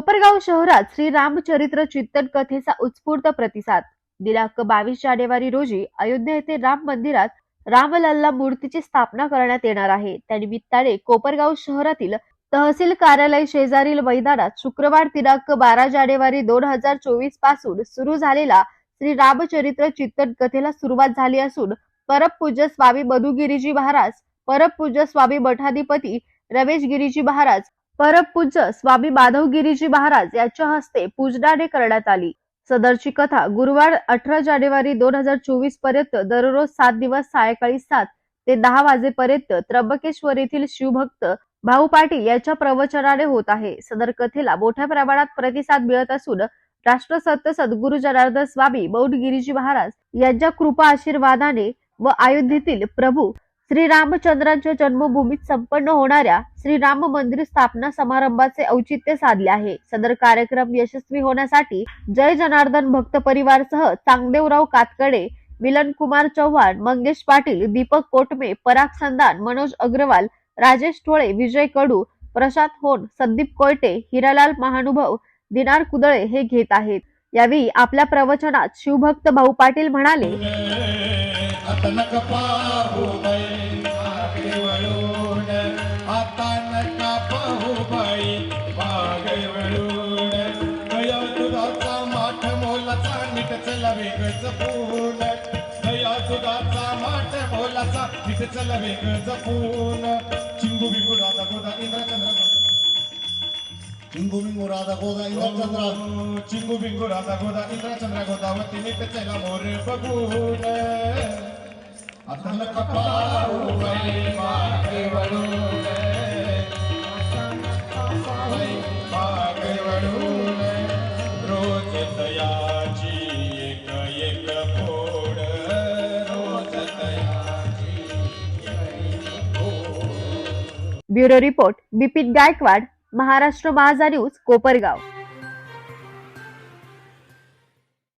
कोपरगाव शहरात श्री रामचरित्र चिंतन कथेचा उत्स्फूर्त प्रतिसाद. दिनांक बावीस जानेवारी रोजी अयोध्या येथे राम मंदिरात रामलल्ला मूर्तीची स्थापना करण्यात येणार आहे. त्यानिमित्ताने कोपरगाव शहरातील तहसील कार्यालय शेजारील मैदानात शुक्रवार दिनांक बारा जानेवारी दोन हजार चोवीसपासून सुरू झालेला श्री रामचरित्र चिंतन कथेला सुरुवात झाली असून परमपूज्य स्वामी मधुगिरीजी महाराज परमपूज्य स्वामी मठाधिपती रमेश गिरीजी महाराज परमपूज्य स्वामी माधवगिरीजी महाराज यांच्या हस्ते पूजनाने करण्यात आली. सदरची कथा गुरुवार अठरा जानेवारी दोन हजार चोवीसपर्यंत दररोज सात दिवस सायंकाळी सात ते दहा वाजेपर्यंत त्र्यंबकेश्वर येथील शिवभक्त भाऊ पाटील यांच्या प्रवचनाने होत आहे. सदर कथेला मोठ्या प्रमाणात प्रतिसाद मिळत असून राष्ट्रसंत सद्गुरु जनार्दन स्वामी मौनगिरीजी महाराज यांच्या कृपा आशीर्वादाने व अयोध्येतील प्रभू श्री रामचंद्रांच्या जन्मभूमीत संपन्न होणाऱ्या श्री राम मंदिर स्थापना समारंभाचे औचित्य साधले आहे. सदर कार्यक्रम यशस्वी होण्यासाठी जय जनार्दन भक्त परिवारसह चांगदेवराव कातकडे मिलन कुमार चव्हाण मंगेश पाटील दीपक कोटमे पराग संदान मनोज अग्रवाल राजेश ठोळे विजय कडू प्रशांत होन संदीप कोयटे हिरालाल महानुभव दिनार कुदळे हे घेत आहेत. यावेळी आपल्या प्रवचनात शिवभक्त भाऊ पाटील म्हणाले नका पाहू बाई मागे वळून आता नका पाहू बाई मागे वळून दया दुधाचा माठ मोलाचा नीट चला वेग जपून दया दुधाचा माठ मोलाचा नीट चला वेग जपून चिंगू बिंगू राधा गोदा इंद्रचंद्र चिंगू बिंगू राधा गोदा इंद्रचंद्र चिंगू बिंगू राधा गोदा इंद्रचंद्र गोदावती नीट चला मोर बघून. आता नका मागे वळून मागे वळून रोज एक एक फोड रोज bureau report Bipin Gaikwad Maharashtra Majha news Kopargaon.